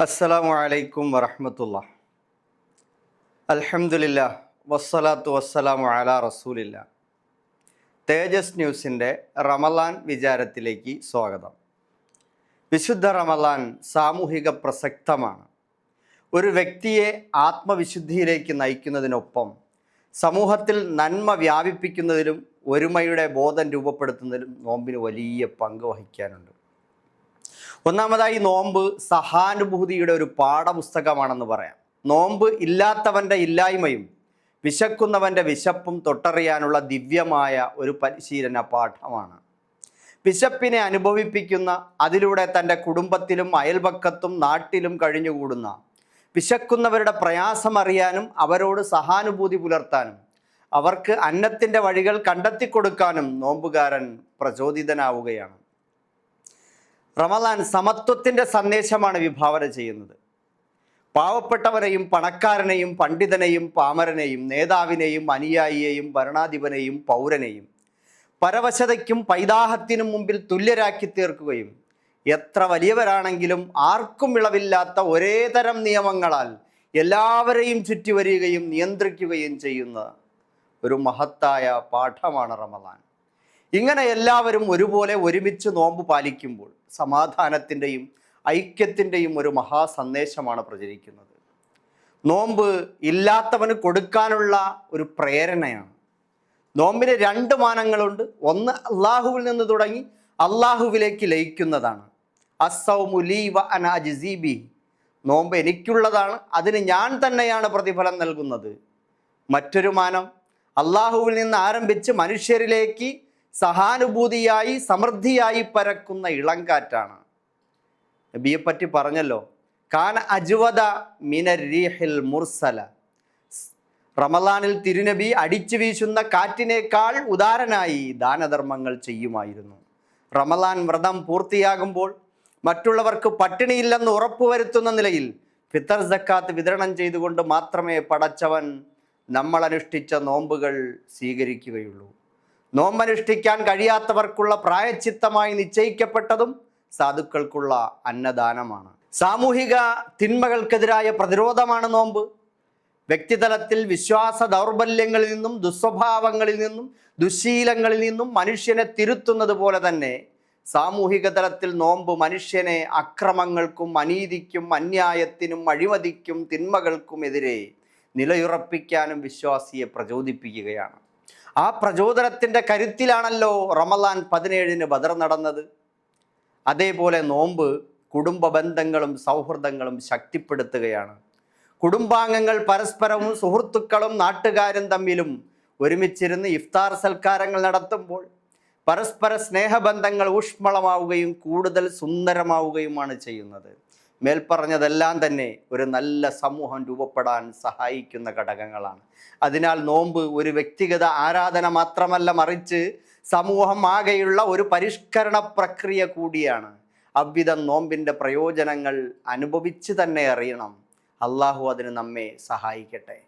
അസ്സലാമു അലൈക്കും വറഹമത്തുള്ള. അൽഹമുല്ല വസ്സലാത്തു വസ്സലാമു അലാ റസൂലില്ല. തേജസ് ന്യൂസിന്റെ റമലാൻ വിചാരത്തിലേക്ക് സ്വാഗതം. വിശുദ്ധ റമലാൻ സാമൂഹിക പ്രസക്തമാണ്. ഒരു വ്യക്തിയെ ആത്മവിശുദ്ധിയിലേക്ക് നയിക്കുന്നതിനൊപ്പം സമൂഹത്തിൽ നന്മ വ്യാപിപ്പിക്കുന്നതിലും ഒരുമയുടെ ബോധം രൂപപ്പെടുത്തുന്നതിലും നോമ്പിന് വലിയ പങ്ക് വഹിക്കാനുണ്ട്. ഒന്നാമതായി നോമ്പ് സഹാനുഭൂതിയുടെ ഒരു പാഠപുസ്തകമാണെന്ന് പറയാം. നോമ്പ് ഇല്ലാത്തവന്റെ ഇല്ലായ്മയും വിശക്കുന്നവന്റെ വിശപ്പും തൊട്ടറിയാനുള്ള ദിവ്യമായ ഒരു പരിശീലന പാഠമാണ്. വിശപ്പിനെ അനുഭവിപ്പിക്കുന്ന അതിലൂടെ തന്റെ കുടുംബത്തിലും അയൽപക്കത്തും നാട്ടിലും കഴിഞ്ഞുകൂടുന്ന വിശക്കുന്നവരുടെ പ്രയാസം അറിയാനും അവരോട് സഹാനുഭൂതി പുലർത്താനും അവർക്ക് അന്നത്തിന്റെ വഴികൾ കണ്ടെത്തിക്കൊടുക്കാനും നോമ്പുകാരൻ പ്രചോദിതനാവുകയാണ്. റമദാൻ സമത്വത്തിന്റെ സന്ദേശമാണ് വിഭാവന ചെയ്യുന്നത്. പാവപ്പെട്ടവരെയും പണക്കാരനെയും പണ്ഡിതനെയും പാമരനെയും നേതാവിനെയും അനുയായിയെയും ഭരണാധിപനെയും പൗരനെയും പരവശതയ്ക്കും പൈതാഹത്തിനും മുമ്പിൽ തുല്യരാക്കി തീർക്കുകയും എത്ര വലിയവരാണെങ്കിലും ആർക്കും ഇളവില്ലാത്ത ഒരേ തരം നിയമങ്ങളാൽ എല്ലാവരെയും ചുറ്റി ചുറ്റിവരികയും നിയന്ത്രിക്കുകയും ചെയ്യുന്ന ഒരു മഹത്തായ പാഠമാണ് റമദാൻ. ഇങ്ങനെ എല്ലാവരും ഒരുപോലെ ഒരുമിച്ച് നോമ്പ് പാലിക്കുമ്പോൾ സമാധാനത്തിന്റെയും ഐക്യത്തിന്റെയും ഒരു മഹാസന്ദേശമാണ് പ്രചരിക്കുന്നത്. നോമ്പ് ഇല്ലാത്തവന് കൊടുക്കാനുള്ള ഒരു പ്രേരണയാണ്. നോമ്പിന് രണ്ട് മാനങ്ങളുണ്ട്. ഒന്ന് അള്ളാഹുവിൽ നിന്ന് തുടങ്ങി അള്ളാഹുവിലേക്ക് ലയിക്കുന്നതാണ്. അസൗമുലീബി നോമ്പ് എനിക്കുള്ളതാണ്. അതിന് ഞാൻ തന്നെയാണ് പ്രതിഫലം നൽകുന്നത്. മറ്റൊരു മാനം അള്ളാഹുവിൽ നിന്ന് ആരംഭിച്ച് മനുഷ്യരിലേക്ക് സഹാനുഭൂതിയായി സമൃദ്ധിയായി പരക്കുന്ന ഇളങ്കാറ്റാണ് നബിയെ പറ്റി പറഞ്ഞല്ലോ. കാന അജുവദ മിനരീഹിൽ മുർസല. റമലാനിൽ തിരുനബി അടിച്ചു വീശുന്ന കാറ്റിനേക്കാൾ ഉദാരനായി ദാനധർമ്മങ്ങൾ ചെയ്യുമായിരുന്നു. റമലാൻ വ്രതം പൂർത്തിയാകുമ്പോൾ മറ്റുള്ളവർക്ക് പട്ടിണിയില്ലെന്ന് ഉറപ്പുവരുത്തുന്ന നിലയിൽ ഫിത്തർ സക്കാത്ത് വിതരണം ചെയ്തുകൊണ്ട് മാത്രമേ പടച്ചവൻ നമ്മൾ അനുഷ്ഠിച്ച നോമ്പുകൾ സ്വീകരിക്കുകയുള്ളൂ. നോമ്പനുഷ്ഠിക്കാൻ കഴിയാത്തവർക്കുള്ള പ്രായച്ചിത്തമായി നിശ്ചയിക്കപ്പെട്ടതും സാധുക്കൾക്കുള്ള അന്നദാനമാണ്. സാമൂഹിക തിന്മകൾക്കെതിരായ പ്രതിരോധമാണ് നോമ്പ്. വ്യക്തിതലത്തിൽ വിശ്വാസ ദൗർബല്യങ്ങളിൽ നിന്നും ദുസ്വഭാവങ്ങളിൽ നിന്നും ദുശീലങ്ങളിൽ നിന്നും മനുഷ്യനെ തിരുത്തുന്നത് പോലെ തന്നെ സാമൂഹിക തലത്തിൽ നോമ്പ് മനുഷ്യനെ അക്രമങ്ങൾക്കും അനീതിക്കും അന്യായത്തിനും അഴിമതിക്കും തിന്മകൾക്കും എതിരെ നിലയുറപ്പിക്കാനും വിശ്വാസിയെ പ്രചോദിപ്പിക്കുകയാണ്. ആ പ്രചോദനത്തിന്റെ കരുത്തിലാണല്ലോ റമലാൻ പതിനേഴിന് ബദർ നടന്നത്. അതേപോലെ നോമ്പ് കുടുംബ ബന്ധങ്ങളും സൗഹൃദങ്ങളും ശക്തിപ്പെടുത്തുകയാണ്. കുടുംബാംഗങ്ങൾ പരസ്പരവും സുഹൃത്തുക്കളും നാട്ടുകാരും തമ്മിലും ഒരുമിച്ചിരുന്ന് ഇഫ്താർ സൽക്കാരങ്ങൾ നടത്തുമ്പോൾ പരസ്പര സ്നേഹബന്ധങ്ങൾ ഊഷ്മളമാവുകയും കൂടുതൽ സുന്ദരമാവുകയുമാണ് ചെയ്യുന്നത്. മേൽപ്പറഞ്ഞതെല്ലാം തന്നെ ഒരു നല്ല സമൂഹം രൂപപ്പെടാൻ സഹായിക്കുന്ന ഘടകങ്ങളാണ്. അതിനാൽ നോമ്പ് ഒരു വ്യക്തിഗത ആരാധന മാത്രമല്ല മറിച്ച് സമൂഹം ആകെയുള്ള ഒരു പരിഷ്കരണ പ്രക്രിയ കൂടിയാണ്. അவ்விധം നോമ്പിന്റെ പ്രയോജനങ്ങൾ അനുഭവിച്ച് തന്നെ അറിയണം. അള്ളാഹു അതിന് നമ്മെ സഹായിക്കട്ടെ.